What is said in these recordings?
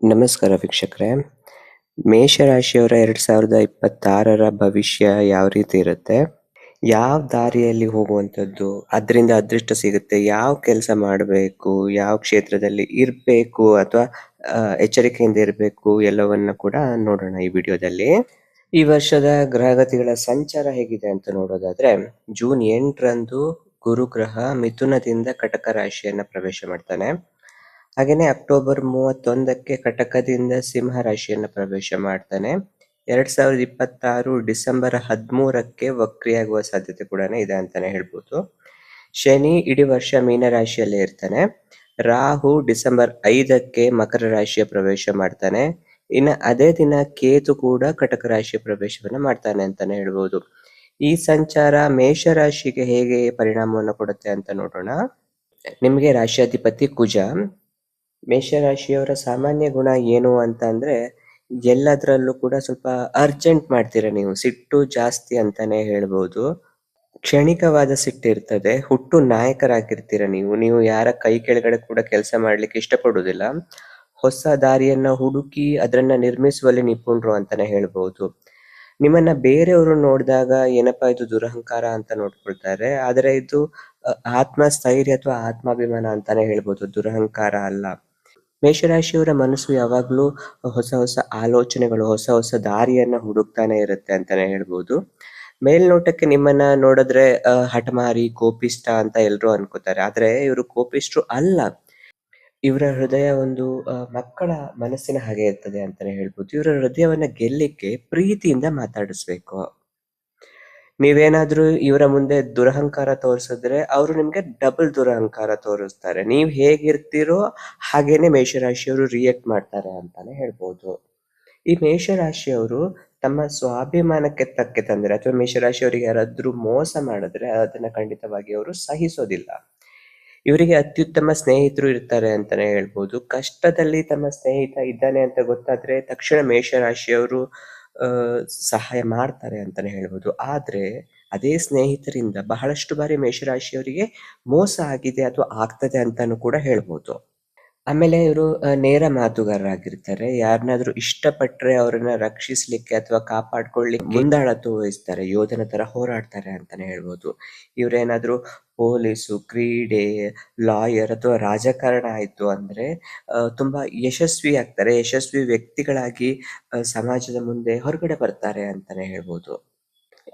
ನಮಸ್ಕಾರ ವೀಕ್ಷಕರೇ. ಮೇಷರಾಶಿಯವರ ಎರಡು ಸಾವಿರದ ಇಪ್ಪತ್ತಾರರ ಭವಿಷ್ಯ ಯಾವ ರೀತಿ ಇರುತ್ತೆ? ಯಾವ ದಾರಿಯಲ್ಲಿ ಹೋಗುವಂಥದ್ದು? ಅದರಿಂದ ಅದೃಷ್ಟ ಸಿಗುತ್ತೆ. ಯಾವ ಕೆಲಸ ಮಾಡಬೇಕು? ಯಾವ ಕ್ಷೇತ್ರದಲ್ಲಿ ಇರಬೇಕು? ಅಥವಾ ಎಚ್ಚರಿಕೆಯಿಂದ ಇರಬೇಕು? ಎಲ್ಲವನ್ನ ಕೂಡ ನೋಡೋಣ ಈ ವಿಡಿಯೋದಲ್ಲಿ. ಈ ವರ್ಷದ ಗ್ರಹಗತಿಗಳ ಸಂಚಾರ ಹೇಗಿದೆ ಅಂತ ನೋಡೋದಾದ್ರೆ, ಜೂನ್ ಎಂಟರಂದು ಗುರುಗ್ರಹ ಮಿಥುನದಿಂದ ಕಟಕ ರಾಶಿಯನ್ನ ಪ್ರವೇಶ ಮಾಡ್ತಾನೆ. ಹಾಗೇನೆ ಅಕ್ಟೋಬರ್ ಮೂವತ್ತೊಂದಕ್ಕೆ ಕಟಕದಿಂದ ಸಿಂಹ ರಾಶಿಯನ್ನ ಪ್ರವೇಶ ಮಾಡ್ತಾನೆ. ಎರಡ್ ಸಾವಿರದ ಇಪ್ಪತ್ತಾರು ಡಿಸೆಂಬರ್ ಹದಿಮೂರಕ್ಕೆ ವಕ್ರಿಯಾಗುವ ಸಾಧ್ಯತೆ ಕೂಡ ಇದೆ ಅಂತಾನೆ ಹೇಳ್ಬೋದು. ಶನಿ ಇಡೀ ವರ್ಷ ಮೀನ ರಾಶಿಯಲ್ಲೇ ಇರ್ತಾನೆ. ರಾಹು ಡಿಸೆಂಬರ್ ಐದಕ್ಕೆ ಮಕರ ರಾಶಿಯ ಪ್ರವೇಶ ಮಾಡ್ತಾನೆ. ಇನ್ನು ಅದೇ ದಿನ ಕೇತು ಕೂಡ ಕಟಕ ರಾಶಿಯ ಪ್ರವೇಶವನ್ನ ಮಾಡ್ತಾನೆ ಅಂತಾನೆ ಹೇಳ್ಬೋದು. ಈ ಸಂಚಾರ ಮೇಷ ರಾಶಿಗೆ ಹೇಗೆ ಪರಿಣಾಮವನ್ನು ಕೊಡುತ್ತೆ ಅಂತ ನೋಡೋಣ. ನಿಮಗೆ ರಾಶ್ಯಾಧಿಪತಿ ಕುಜ. ಮೇಷರಾಶಿಯವರ ಸಾಮಾನ್ಯ ಗುಣ ಏನು ಅಂತ ಅಂದ್ರೆ ಎಲ್ಲದರಲ್ಲೂ ಕೂಡ ಸ್ವಲ್ಪ ಅರ್ಜೆಂಟ್ ಮಾಡ್ತೀರಾ ನೀವು. ಸಿಟ್ಟು ಜಾಸ್ತಿ ಅಂತಾನೆ ಹೇಳ್ಬೋದು. ಕ್ಷಣಿಕವಾದ ಸಿಟ್ಟು ಇರ್ತದೆ. ಹುಟ್ಟು ನಾಯಕರಾಗಿರ್ತೀರ ನೀವು. ನೀವು ಯಾರ ಕೈ ಕೆಳಗಡೆ ಕೂಡ ಕೆಲಸ ಮಾಡ್ಲಿಕ್ಕೆ ಇಷ್ಟಪಡುವುದಿಲ್ಲ. ಹೊಸ ದಾರಿಯನ್ನ ಹುಡುಕಿ ಅದನ್ನ ನಿರ್ಮಿಸುವಲ್ಲಿ ನಿಪುಣರು ಅಂತಾನೆ ಹೇಳ್ಬಹುದು ನಿಮ್ಮನ್ನ ಬೇರೆಯವರು ನೋಡಿದಾಗ ಏನಪ್ಪಾ ಇದು ದುರಹಂಕಾರ ಅಂತ ನೋಡ್ಕೊಳ್ತಾರೆ. ಆದ್ರೆ ಇದು ಆತ್ಮಸ್ಥೈರ್ಯ ಅಥವಾ ಆತ್ಮಾಭಿಮಾನ ಅಂತಾನೆ ಹೇಳ್ಬೋದು. ದುರಹಂಕಾರ ಅಲ್ಲ. ಮೇಷರಾಶಿಯವರ ಮನಸ್ಸು ಯಾವಾಗಲೂ ಹೊಸ ಹೊಸ ಆಲೋಚನೆಗಳು, ಹೊಸ ಹೊಸ ದಾರಿಯನ್ನ ಹುಡುಕ್ತಾನೆ ಇರುತ್ತೆ ಅಂತಾನೆ ಹೇಳ್ಬೋದು. ಮೇಲ್ನೋಟಕ್ಕೆ ನಿಮ್ಮನ್ನ ನೋಡಿದ್ರೆ ಹಠಮಾರಿ ಕೋಪಿಷ್ಟ ಅಂತ ಎಲ್ಲರೂ ಅನ್ಕೋತಾರೆ. ಆದ್ರೆ ಇವರು ಕೋಪಿಸ್ಟ್ರು ಅಲ್ಲ. ಇವರ ಹೃದಯ ಒಂದು ಮಕ್ಕಳ ಮನಸ್ಸಿನ ಹಾಗೆ ಇರ್ತದೆ ಅಂತಾನೆ ಹೇಳ್ಬೋದು. ಇವರ ಹೃದಯವನ್ನ ಗೆಲ್ಲಕ್ಕೆ ಪ್ರೀತಿಯಿಂದ ಮಾತಾಡಿಸ್ಬೇಕು. ನೀವೇನಾದ್ರೂ ಇವರ ಮುಂದೆ ದುರಹಂಕಾರ ತೋರಿಸಿದ್ರೆ ಅವರು ನಿಮ್ಗೆ ಡಬಲ್ ದುರಹಂಕಾರ ತೋರಿಸ್ತಾರೆ. ನೀವ್ ಹೇಗಿರ್ತೀರೋ ಹಾಗೇನೆ ಮೇಷರಾಶಿಯವರು ರಿಯಾಕ್ಟ್ ಮಾಡ್ತಾರೆ ಅಂತಾನೆ ಹೇಳ್ಬೋದು. ಈ ಮೇಷರಾಶಿಯವರು ತಮ್ಮ ಸ್ವಾಭಿಮಾನಕ್ಕೆ ತಕ್ಕೆ ತಂದ್ರೆ ಅಥವಾ ಮೇಷರಾಶಿಯವರಿಗೆ ಯಾರಾದ್ರೂ ಮೋಸ ಮಾಡಿದ್ರೆ ಅದನ್ನ ಖಂಡಿತವಾಗಿ ಅವರು ಸಹಿಸೋದಿಲ್ಲ. ಇವರಿಗೆ ಅತ್ಯುತ್ತಮ ಸ್ನೇಹಿತರು ಇರ್ತಾರೆ ಅಂತಾನೆ ಹೇಳ್ಬೋದು. ಕಷ್ಟದಲ್ಲಿ ತಮ್ಮ ಸ್ನೇಹಿತ ಇದ್ದಾನೆ ಅಂತ ಗೊತ್ತಾದ್ರೆ ತಕ್ಷಣ ಮೇಷರಾಶಿಯವರು ಸಹಾಯ ಮಾಡ್ತಾರೆ ಅಂತಾನೆ ಹೇಳ್ಬೋದು. ಆದ್ರೆ ಅದೇ ಸ್ನೇಹಿತರಿಂದ ಬಹಳಷ್ಟು ಬಾರಿ ಮೇಷರಾಶಿಯವರಿಗೆ ಮೋಸ ಆಗಿದೆ ಅಥವಾ ಆಗ್ತದೆ ಅಂತಾನು ಕೂಡ ಹೇಳ್ಬೋದು. ಆಮೇಲೆ ಇವರು ನೇರ ಮಾತುಗಾರರಾಗಿರ್ತಾರೆ. ಯಾರನ್ನಾದ್ರೂ ಇಷ್ಟಪಟ್ರೆ ಅವರನ್ನ ರಕ್ಷಿಸ್ಲಿಕ್ಕೆ ಅಥವಾ ಕಾಪಾಡ್ಕೊಳ್ಳಿಕ್ಕೆ ಮುಂದಾಳತ್ವ ವಹಿಸ್ತಾರೆ, ಯೋಧನ ತರ ಹೋರಾಡ್ತಾರೆ ಅಂತಾನೆ ಹೇಳ್ಬೋದು. ಇವ್ರೇನಾದ್ರೂ ಪೊಲೀಸು, ಕ್ರೀಡೆ, ಲಾಯರ್ ಅಥವಾ ರಾಜಕಾರಣ ಆಯ್ತು ಅಂದ್ರೆ ತುಂಬಾ ಯಶಸ್ವಿ ಆಗ್ತಾರೆ. ಯಶಸ್ವಿ ವ್ಯಕ್ತಿಗಳಾಗಿ ಸಮಾಜದ ಮುಂದೆ ಹೊರಗಡೆ ಬರ್ತಾರೆ ಅಂತಾನೆ ಹೇಳ್ಬೋದು.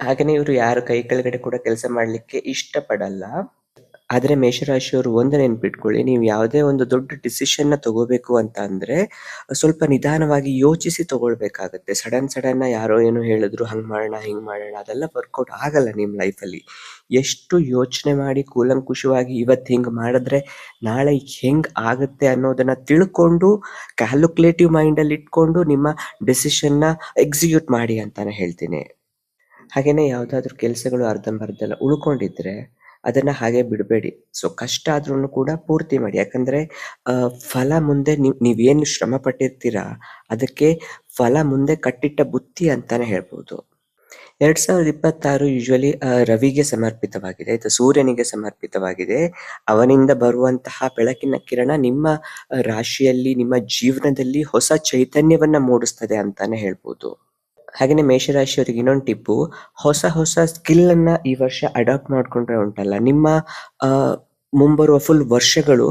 ಹಾಗೇನೆ ಇವರು ಯಾರು ಕೈ ಕೆಳಗಡೆ ಕೂಡ ಕೆಲಸ ಮಾಡ್ಲಿಕ್ಕೆ ಇಷ್ಟಪಡಲ್ಲ. ಆದ್ರೆ ಮೇಷರಾಶಿಯವರು ಒಂದು ನೆನ್ಪಿಟ್ಕೊಳ್ಳಿ, ನೀವು ಯಾವುದೇ ಒಂದು ದೊಡ್ಡ ಡಿಸಿಷನ್ನ ತಗೋಬೇಕು ಅಂತ ಅಂದ್ರೆ, ಸ್ವಲ್ಪ ನಿಧಾನವಾಗಿ ಯೋಚಿಸಿ ತಗೊಳ್ಬೇಕಾಗತ್ತೆ. ಸಡನ್ ಸಡನ್ ಯಾರೋ ಏನೋ ಹೇಳಿದ್ರು, ಹಂಗೆ ಮಾಡೋಣ, ಹಿಂಗೆ ಮಾಡೋಣ, ಅದೆಲ್ಲ ವರ್ಕೌಟ್ ಆಗಲ್ಲ ನಿಮ್ಮ ಲೈಫಲ್ಲಿ ಎಷ್ಟು ಯೋಚನೆ ಮಾಡಿ ಕೂಲಂಕುಷವಾಗಿ ಇವತ್ತು ಹಿಂಗೆ ಮಾಡಿದ್ರೆ, ನಾಳೆ ಹೆಂಗೆ ಆಗುತ್ತೆ ಅನ್ನೋದನ್ನ ತಿಳ್ಕೊಂಡು ಕ್ಯಾಲ್ಕುಲೇಟಿವ್ ಮೈಂಡಲ್ಲಿ ಇಟ್ಕೊಂಡು ನಿಮ್ಮ ಡಿಸಿಷನ್ನ ಎಕ್ಸಿಕ್ಯೂಟ್ ಮಾಡಿ ಅಂತಾನೆ ಹೇಳ್ತೀನಿ. ಹಾಗೆಯೇ ಯಾವುದಾದ್ರೂ ಕೆಲಸಗಳು ಅರ್ಧಂಬರ್ಧ ಉಳ್ಕೊಂಡಿದ್ರೆ ಅದನ್ನ ಹಾಗೆ ಬಿಡಬೇಡಿ. ಸೊ ಕಷ್ಟ ಆದ್ರೂ ಕೂಡ ಪೂರ್ತಿ ಮಾಡಿ. ಯಾಕಂದ್ರೆ ಫಲ ಮುಂದೆ ನೀವ್, ನೀವೇನು ಶ್ರಮ ಪಟ್ಟಿರ್ತೀರಾ, ಅದಕ್ಕೆ ಫಲ ಮುಂದೆ ಕಟ್ಟಿಟ್ಟ ಬುತ್ತಿ ಅಂತಾನೆ ಹೇಳ್ಬೋದು. ಎರಡ್ ಸಾವಿರದ ಇಪ್ಪತ್ತಾರು ಯೂಶುವಲಿ ರವಿಗೆ ಸಮರ್ಪಿತವಾಗಿದೆ ಆಯ್ತಾ ಸೂರ್ಯನಿಗೆ ಸಮರ್ಪಿತವಾಗಿದೆ. ಅವನಿಂದ ಬರುವಂತಹ ಬೆಳಕಿನ ಕಿರಣ ನಿಮ್ಮ ರಾಶಿಯಲ್ಲಿ, ನಿಮ್ಮ ಜೀವನದಲ್ಲಿ ಹೊಸ ಚೈತನ್ಯವನ್ನ ಮೂಡಿಸ್ತದೆ ಅಂತಾನೆ ಹೇಳ್ಬೋದು. ಹಾಗೇನೆ ಮೇಷರಾಶಿಯವರಿಗೆ ಇನ್ನೊಂದು ಟಿಪ್ಪು, ಹೊಸ ಹೊಸ ಸ್ಕಿಲ್ ಅನ್ನ ಈ ವರ್ಷ ಅಡಾಪ್ಟ್ ಮಾಡ್ಕೊಂಡ್ರೆ ಉಂಟಲ್ಲ. ನಿಮ್ಮ ಮುಂಬರುವ ಫುಲ್ ವರ್ಷಗಳು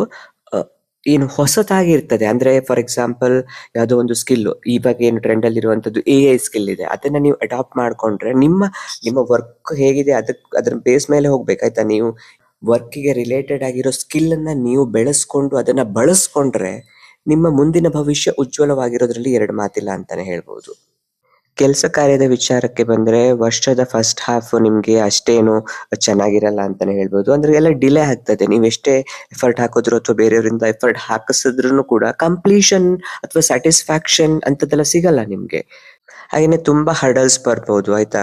ಏನು ಹೊಸತಾಗಿ ಇರ್ತದೆ. ಅಂದ್ರೆ ಫಾರ್ ಎಕ್ಸಾಂಪಲ್ ಯಾವುದೋ ಒಂದು ಸ್ಕಿಲ್ ಇವಾಗ ಏನು ಟ್ರೆಂಡ್ ಅಲ್ಲಿ ಇರುವಂತದ್ದು ಎ ಐ ಸ್ಕಿಲ್ ಇದೆ. ಅದನ್ನ ನೀವು ಅಡಾಪ್ಟ್ ಮಾಡ್ಕೊಂಡ್ರೆ ನಿಮ್ಮ ನಿಮ್ಮ ವರ್ಕ್ ಹೇಗಿದೆ ಅದಕ್ಕೆ ಅದ್ರ ಬೇಸ್ ಮೇಲೆ ಹೋಗ್ಬೇಕಾಯ್ತಾ ನೀವು ವರ್ಕಿಗೆ ರಿಲೇಟೆಡ್ ಆಗಿರೋ ಸ್ಕಿಲ್ ಅನ್ನ ನೀವು ಬೆಳೆಸ್ಕೊಂಡು ಅದನ್ನ ಬಳಸ್ಕೊಂಡ್ರೆ ನಿಮ್ಮ ಮುಂದಿನ ಭವಿಷ್ಯ ಉಜ್ವಲವಾಗಿರೋದ್ರಲ್ಲಿ ಎರಡು ಮಾತಿಲ್ಲ ಅಂತಾನೆ ಹೇಳ್ಬೋದು. ಕೆಲಸ ಕಾರ್ಯದ ವಿಚಾರಕ್ಕೆ ಬಂದ್ರೆ ವರ್ಷದ ಫಸ್ಟ್ ಹಾಫ್ ನಿಮ್ಗೆ ಅಷ್ಟೇನು ಚೆನ್ನಾಗಿರಲ್ಲ ಅಂತಾನೆ ಹೇಳ್ಬೋದು. ಅಂದ್ರೆ ಎಲ್ಲ ಡಿಲೇ ಆಗ್ತದೆ. ನೀವ್ ಎಷ್ಟೇ ಎಫರ್ಟ್ ಹಾಕಿದ್ರು ಅಥವಾ ಬೇರೆಯವರಿಂದ ಎಫರ್ಟ್ ಹಾಕಿಸಿದ್ರು ಕೂಡ ಕಂಪ್ಲೀಷನ್ ಅಥವಾ ಸ್ಯಾಟಿಸ್ಫ್ಯಾಕ್ಷನ್ ಅಂತದೆಲ್ಲ ಸಿಗಲ್ಲ ನಿಮ್ಗೆ. ಹಾಗೇನೆ ತುಂಬಾ ಹರ್ಡಲ್ಸ್ ಬರ್ಬೋದು, ಆಯ್ತಾ?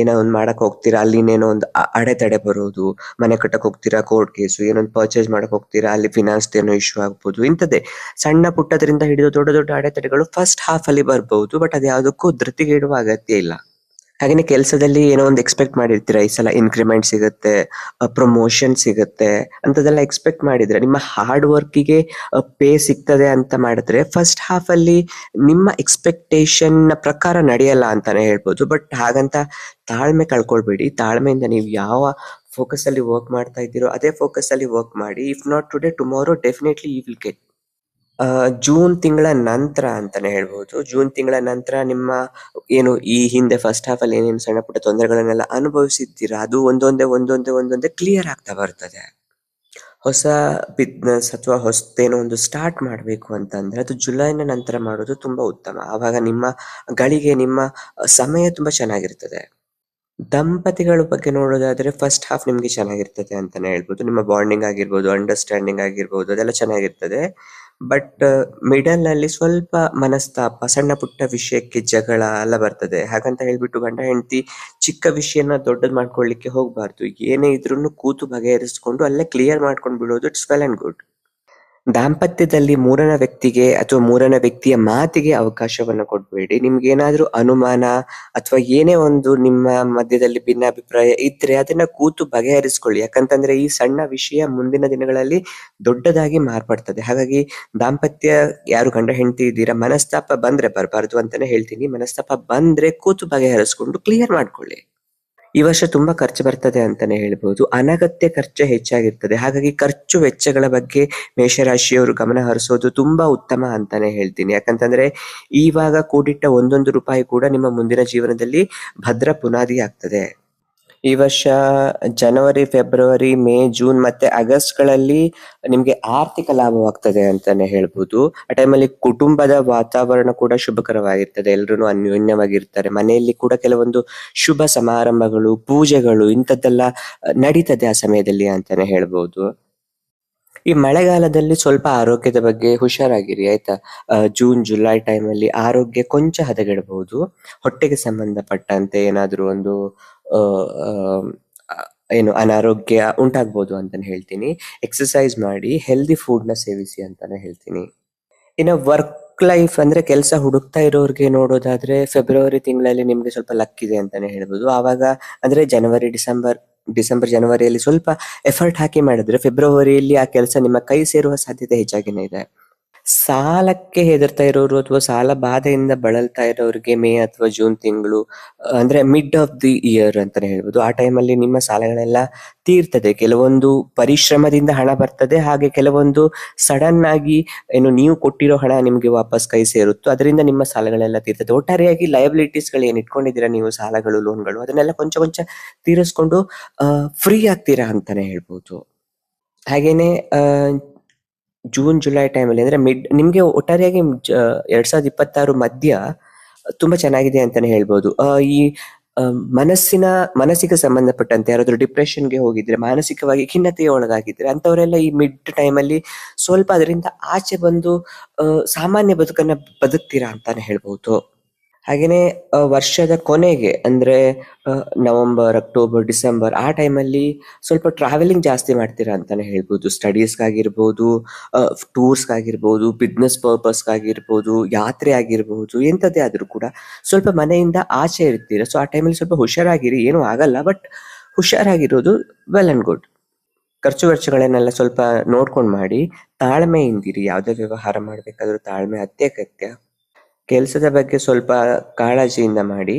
ಏನೋ ಒಂದ್ ಮಾಡಕ್ ಹೋಗ್ತೀರಾ? ಅಲ್ಲಿನೇನೋ ಒಂದು ಒಂದ್ ಅಡೆತಡೆ ಬರೋದು, ಮನೆ ಕಟ್ಟಕ್ ಹೋಗ್ತೀರಾ? ಕೋರ್ಟ್ ಕೇಸು ಒಂದ್ ಪರ್ಚೇಸ್ ಮಾಡಕ್ ಹೋಗ್ತೀರಾ? ಅಲ್ಲಿ ಫಿನಾನ್ಸ್ ಏನೋ ಇಶ್ಯೂ ಆಗ್ಬೋದು, ಇಂಥದ್ದೇ. ಸಣ್ಣ ಪುಟ್ಟದ್ರಿಂದ ಹಿಡಿದು ದೊಡ್ಡ ದೊಡ್ಡ ಅಡೆತಡೆಗಳು ಫಸ್ಟ್ ಹಾಫ್ ಅಲ್ಲಿ ಬರ್ಬಹುದು ಬಟ್ ಅದ್ಯಾವುದಕ್ಕೂ ಧೃತಿಗೆಡುವ ಅಗತ್ಯ ಇಲ್ಲ. ಹಾಗೇನೆ ಕೆಲಸದಲ್ಲಿ ಏನೋ ಒಂದು ಎಕ್ಸ್ಪೆಕ್ಟ್ ಮಾಡಿರ್ತೀರ? ಈ ಸಲ ಇನ್ಕ್ರಿಮೆಂಟ್ ಸಿಗುತ್ತೆ ಪ್ರಮೋಷನ್ ಸಿಗುತ್ತೆ ಅಂತದೆಲ್ಲ ಎಕ್ಸ್ಪೆಕ್ಟ್ ಮಾಡಿದ್ರೆ ನಿಮ್ಮ ಹಾರ್ಡ್ ವರ್ಕಿಗೆ ಪೇ ಸಿಗ್ತದೆ ಅಂತ ಮಾಡಿದ್ರೆ ಫಸ್ಟ್ ಹಾಫ್ ಅಲ್ಲಿ ನಿಮ್ಮ ಎಕ್ಸ್ಪೆಕ್ಟೇಷನ್ ಪ್ರಕಾರ ನಡೆಯಲ್ಲ ಅಂತಾನೆ ಹೇಳ್ಬೋದು. ಬಟ್ ಹಾಗಂತ ತಾಳ್ಮೆ ಕಳ್ಕೊಳ್ಬೇಡಿ. ತಾಳ್ಮೆಯಿಂದ ನೀವು ಯಾವ ಫೋಕಸ್ ಅಲ್ಲಿ ವರ್ಕ್ ಮಾಡ್ತಾ ಇದ್ದೀರೋ ಅದೇ ಫೋಕಸ್ ಅಲ್ಲಿ ವರ್ಕ್ ಮಾಡಿ. If not today tomorrow definitely you will get June ತಿಂಗಳ ನಂತರ ಅಂತಾನೆ ಹೇಳ್ಬೋದು. ಜೂನ್ ತಿಂಗಳ ನಂತರ ನಿಮ್ಮ ಏನು ಈ ಹಿಂದೆ ಫಸ್ಟ್ ಹಾಫ್ ಅಲ್ಲಿ ಏನೇನು ಸಣ್ಣ ಪುಟ್ಟ ತೊಂದರೆಗಳನ್ನೆಲ್ಲ ಅನುಭವಿಸಿದ್ದೀರಾ? ಅದು ಒಂದೊಂದೇ ಒಂದೊಂದೇ ಒಂದೊಂದೇ ಕ್ಲಿಯರ್ ಆಗ್ತಾ ಬರ್ತದೆ. ಹೊಸ ಬಿಸ್ನೆಸ್ ಅಥವಾ ಹೊಸದೇನೋ ಒಂದು ಸ್ಟಾರ್ಟ್ ಮಾಡಬೇಕು ಅಂತಂದ್ರೆ ಅದು ಜುಲೈನ ನಂತರ ಮಾಡೋದು ತುಂಬಾ ಉತ್ತಮ. ಆವಾಗ ನಿಮ್ಮ ಗಳಿಗೆ, ನಿಮ್ಮ ಸಮಯ ತುಂಬಾ ಚೆನ್ನಾಗಿರ್ತದೆ. ದಂಪತಿಗಳ ಬಗ್ಗೆ ನೋಡೋದಾದ್ರೆ ಫಸ್ಟ್ ಹಾಫ್ ನಿಮ್ಗೆ ಚೆನ್ನಾಗಿರ್ತದೆ ಅಂತಾನೆ ಹೇಳ್ಬೋದು. ನಿಮ್ಮ ಬಾಂಡಿಂಗ್ ಆಗಿರ್ಬೋದು ಅಂಡರ್ಸ್ಟ್ಯಾಂಡಿಂಗ್ ಆಗಿರ್ಬೋದು, ಅದೆಲ್ಲ ಚೆನ್ನಾಗಿರ್ತದೆ. ಬಟ್ ಮಿಡಲ್ ಅಲ್ಲಿ ಸ್ವಲ್ಪ ಮನಸ್ತಾಪ, ಸಣ್ಣ ಪುಟ್ಟ ವಿಷಯಕ್ಕೆ ಜಗಳ ಎಲ್ಲ ಬರ್ತದೆ. ಹಾಗಂತ ಹೇಳ್ಬಿಟ್ಟು ಗಂಡ, ಹೆಂಡತಿ ಚಿಕ್ಕ ವಿಷಯನ ದೊಡ್ಡದ್ ಮಾಡ್ಕೊಳ್ಳಿಕ್ಕೆ ಹೋಗ್ಬಾರ್ದು. ಏನೇ ಇದ್ರೂನು ಕೂತು ಬಗೆಹರಿಸ್ಕೊಂಡು ಅಲ್ಲೇ ಕ್ಲಿಯರ್ ಮಾಡ್ಕೊಂಡು ಬಿಡೋದು ಇಟ್ಸ್ ವೆಲ್ ಅಂಡ್ ಗುಡ್ ದಾಂಪತ್ಯದಲ್ಲಿ ಮೂರನೇ ವ್ಯಕ್ತಿಗೆ ಅಥವಾ ಮೂರನೇ ವ್ಯಕ್ತಿಯ ಮಾತಿಗೆ ಅವಕಾಶವನ್ನು ಕೊಡ್ಬೇಡಿ. ನಿಮ್ಗೆ ಏನಾದ್ರೂ ಅನುಮಾನ ಅಥವಾ ಏನೇ ಒಂದು ನಿಮ್ಮ ಮಧ್ಯದಲ್ಲಿ ಭಿನ್ನಾಭಿಪ್ರಾಯ ಇದ್ರೆ ಅದನ್ನ ಕೂತು ಬಗೆಹರಿಸ್ಕೊಳ್ಳಿ. ಯಾಕಂತಂದ್ರೆ ಈ ಸಣ್ಣ ವಿಷಯ ಮುಂದಿನ ದಿನಗಳಲ್ಲಿ ದೊಡ್ಡದಾಗಿ ಮಾರ್ಪಡ್ತದೆ. ಹಾಗಾಗಿ ದಾಂಪತ್ಯ ಯಾರು ಗಂಡ ಹೆಂಡತಿ ಇದ್ದೀರಾ, ಮನಸ್ತಾಪ ಬಂದ್ರೆ ಬರಬಾರ್ದು ಅಂತಾನೆ ಹೇಳ್ತೀನಿ. ಮನಸ್ತಾಪ ಬಂದ್ರೆ ಕೂತು ಬಗೆಹರಿಸ್ಕೊಂಡು ಕ್ಲಿಯರ್ ಮಾಡ್ಕೊಳ್ಳಿ. ಈ ವರ್ಷ ತುಂಬಾ ಖರ್ಚು ಬರ್ತದೆ ಅಂತಾನೆ ಹೇಳ್ಬಹುದು ಅನಗತ್ಯ ಖರ್ಚು ಹೆಚ್ಚಾಗಿರ್ತದೆ. ಹಾಗಾಗಿ ಖರ್ಚು ವೆಚ್ಚಗಳ ಬಗ್ಗೆ ಮೇಷರಾಶಿಯವರು ಗಮನ ಹರಿಸೋದು ತುಂಬಾ ಉತ್ತಮ ಅಂತಾನೆ ಹೇಳ್ತೀನಿ. ಯಾಕಂತಂದ್ರೆ ಇವಾಗ ಕೂಡಿಟ್ಟ ಒಂದೊಂದು ರೂಪಾಯಿ ಕೂಡ ನಿಮ್ಮ ಮುಂದಿನ ಜೀವನದಲ್ಲಿ ಭದ್ರ ಪುನಾದಿ ಆಗ್ತದೆ. ಈ ವರ್ಷ ಜನವರಿ, ಫೆಬ್ರವರಿ, ಮೇ, ಜೂನ್ ಮತ್ತೆ ಆಗಸ್ಟ್ಗಳಲ್ಲಿ ನಿಮ್ಗೆ ಆರ್ಥಿಕ ಲಾಭವಾಗ್ತದೆ ಅಂತಾನೆ ಹೇಳ್ಬೋದು. ಆ ಟೈಮಲ್ಲಿ ಕುಟುಂಬದ ವಾತಾವರಣ ಕೂಡ ಶುಭಕರವಾಗಿರ್ತದೆ. ಎಲ್ರು ಅನ್ಯೋನ್ಯವಾಗಿರ್ತಾರೆ. ಮನೆಯಲ್ಲಿ ಕೂಡ ಕೆಲವೊಂದು ಶುಭ ಸಮಾರಂಭಗಳು, ಪೂಜೆಗಳು ಇಂಥದ್ದೆಲ್ಲ ನಡೀತದೆ ಆ ಸಮಯದಲ್ಲಿ ಅಂತಾನೆ ಹೇಳ್ಬೋದು. ಈ ಮಳೆಗಾಲದಲ್ಲಿ ಸ್ವಲ್ಪ ಆರೋಗ್ಯದ ಬಗ್ಗೆ ಹುಷಾರಾಗಿರಿ, ಆಯ್ತಾ? ಜೂನ್, ಜುಲೈ ಟೈಮ್ ಅಲ್ಲಿ ಆರೋಗ್ಯ ಕೊಂಚ ಹದಗೆಡಬಹುದು. ಹೊಟ್ಟೆಗೆ ಸಂಬಂಧಪಟ್ಟಂತೆ ಏನಾದರೂ ಒಂದು ಏನು ಅನಾರೋಗ್ಯ ಉಂಟಾಗ್ಬೋದು ಅಂತಾನೆ ಹೇಳ್ತೀನಿ. ಎಕ್ಸರ್ಸೈಸ್ ಮಾಡಿ ಹೆಲ್ದಿ ಫುಡ್ನ ಸೇವಿಸಿ ಅಂತಾನೆ ಹೇಳ್ತೀನಿ. ಇನ್ನು ವರ್ಕ್ ಲೈಫ್ ಅಂದ್ರೆ ಕೆಲಸ ಹುಡುಕ್ತಾ ಇರೋರಿಗೆ ನೋಡೋದಾದ್ರೆ ಫೆಬ್ರವರಿ ತಿಂಗಳಲ್ಲಿ ನಿಮ್ಗೆ ಸ್ವಲ್ಪ ಲಕ್ ಇದೆ ಅಂತಾನೆ ಹೇಳ್ಬೋದು. ಆವಾಗ ಅಂದ್ರೆ ಜನವರಿ ಡಿಸೆಂಬರ್ ಡಿಸೆಂಬರ್ ಜನವರಿಯಲ್ಲಿ ಸ್ವಲ್ಪ ಎಫರ್ಟ್ ಹಾಕಿ ಮಾಡಿದ್ರೆ ಫೆಬ್ರವರಿಯಲ್ಲಿ ಆ ಕೆಲಸ ನಿಮ್ಮ ಕೈ ಸೇರುವ ಸಾಧ್ಯತೆ ಹೆಚ್ಚಾಗಿನೇ ಇದೆ. ಸಾಲಕ್ಕೆ ಹೆದರ್ತಾ ಇರೋರು ಅಥವಾ ಸಾಲ ಬಾಧೆಯಿಂದ ಬಳಲ್ತಾ ಇರೋರಿಗೆ ಮೇ ಅಥವಾ ಜೂನ್ ತಿಂಗಳು ಅಂದ್ರೆ ಮಿಡ್ ಆಫ್ ದಿ ಇಯರ್ ಅಂತಾನೆ ಹೇಳ್ಬೋದು. ಆ ಟೈಮಲ್ಲಿ ನಿಮ್ಮ ಸಾಲಗಳೆಲ್ಲ ತೀರ್ತದೆ. ಕೆಲವೊಂದು ಪರಿಶ್ರಮದಿಂದ ಹಣ ಬರ್ತದೆ. ಹಾಗೆ ಕೆಲವೊಂದು ಸಡನ್ ಆಗಿ ಏನು ನೀವು ಕೊಟ್ಟಿರೋ ಹಣ ನಿಮ್ಗೆ ವಾಪಸ್ ಕೈ ಸೇರುತ್ತೋ. ಅದರಿಂದ ನಿಮ್ಮ ಸಾಲಗಳೆಲ್ಲ ತೀರ್ತದೆ. ಒಟ್ಟಾರೆಯಾಗಿ ಲಯಬಿಲಿಟೀಸ್ಗಳು ಏನ್ ಇಟ್ಕೊಂಡಿದ್ದೀರಾ ನೀವು ಸಾಲಗಳು, ಲೋನ್ಗಳು, ಅದನ್ನೆಲ್ಲ ಕೊಂಚ ಕೊಂಚ ತೀರಿಸ್ಕೊಂಡು ಫ್ರೀ ಆಗ್ತೀರಾ ಅಂತಾನೆ ಹೇಳ್ಬೋದು. ಹಾಗೇನೆ ಜೂನ್ ಜುಲೈ ಟೈಮಲ್ಲಿ ಅಂದ್ರೆ ಮಿಡ್ ನಿಮ್ಗೆ ಒಟ್ಟಾರೆಯಾಗಿ ಎರಡ್ ಸಾವಿರದ ಇಪ್ಪತ್ತಾರು ಮಧ್ಯ ತುಂಬಾ ಚೆನ್ನಾಗಿದೆ ಅಂತಾನೆ ಹೇಳ್ಬೋದು. ಈ ಮನಸ್ಸಿನ ಮನಸ್ಸಿಗೆ ಸಂಬಂಧಪಟ್ಟಂತೆ ಯಾರಾದ್ರೂ ಡಿಪ್ರೆಷನ್ಗೆ ಹೋಗಿದ್ರೆ, ಮಾನಸಿಕವಾಗಿ ಖಿನ್ನತೆಗೆ ಒಳಗಾಗಿದ್ರೆ ಅಂತವರೆಲ್ಲ ಈ ಮಿಡ್ ಟೈಮಲ್ಲಿ ಸ್ವಲ್ಪ ಅದರಿಂದ ಆಚೆ ಬಂದು ಸಾಮಾನ್ಯ ಬದುಕನ್ನ ಬದುಕ್ತೀರಾ ಅಂತಾನೆ ಹೇಳ್ಬೋದು. ಹಾಗೇನೆ ವರ್ಷದ ಕೊನೆಗೆ, ಅಂದ್ರೆ ನವಂಬರ್ ನವೆಂಬರ್, ಅಕ್ಟೋಬರ್, ಡಿಸೆಂಬರ್, ಆ ಟೈಮಲ್ಲಿ ಸ್ವಲ್ಪ ಟ್ರಾವೆಲಿಂಗ್ ಜಾಸ್ತಿ ಮಾಡ್ತೀರಾ ಅಂತಾನೆ ಹೇಳ್ಬೋದು. ಸ್ಟಡೀಸ್ಗಾಗಿರ್ಬೋದು ಟೂರ್ಸ್ಗಾಗಿರ್ಬೋದು ಬಿಸ್ನೆಸ್ ಪರ್ಪಸ್ಗಾಗಿರ್ಬೋದು ಯಾತ್ರೆ ಆಗಿರ್ಬಹುದು ಎಂಥದ್ದೇ ಆದ್ರೂ ಕೂಡ ಸ್ವಲ್ಪ ಮನೆಯಿಂದ ಆಚೆ ಇರ್ತೀರಾ. ಸೊ ಆ ಟೈಮಲ್ಲಿ ಸ್ವಲ್ಪ ಹುಷಾರಾಗಿರಿ. ಏನು ಆಗಲ್ಲ ಬಟ್ ಹುಷಾರಾಗಿರೋದು ವೆಲ್ ಅಂಡ್ ಗುಡ್ ಖರ್ಚು ವೆಚ್ಚಗಳನ್ನೆಲ್ಲ ಸ್ವಲ್ಪ ನೋಡ್ಕೊಂಡು ಮಾಡಿ, ತಾಳ್ಮೆಯಿಂದಿರಿ. ಯಾವುದೇ ವ್ಯವಹಾರ ಮಾಡಬೇಕಾದ್ರೂ ತಾಳ್ಮೆ, ಅತ್ಯಗತ್ಯ. ಕೆಲಸದ ಬಗ್ಗೆ ಸ್ವಲ್ಪ ಕಾಳಜಿಯಿಂದ ಮಾಡಿ.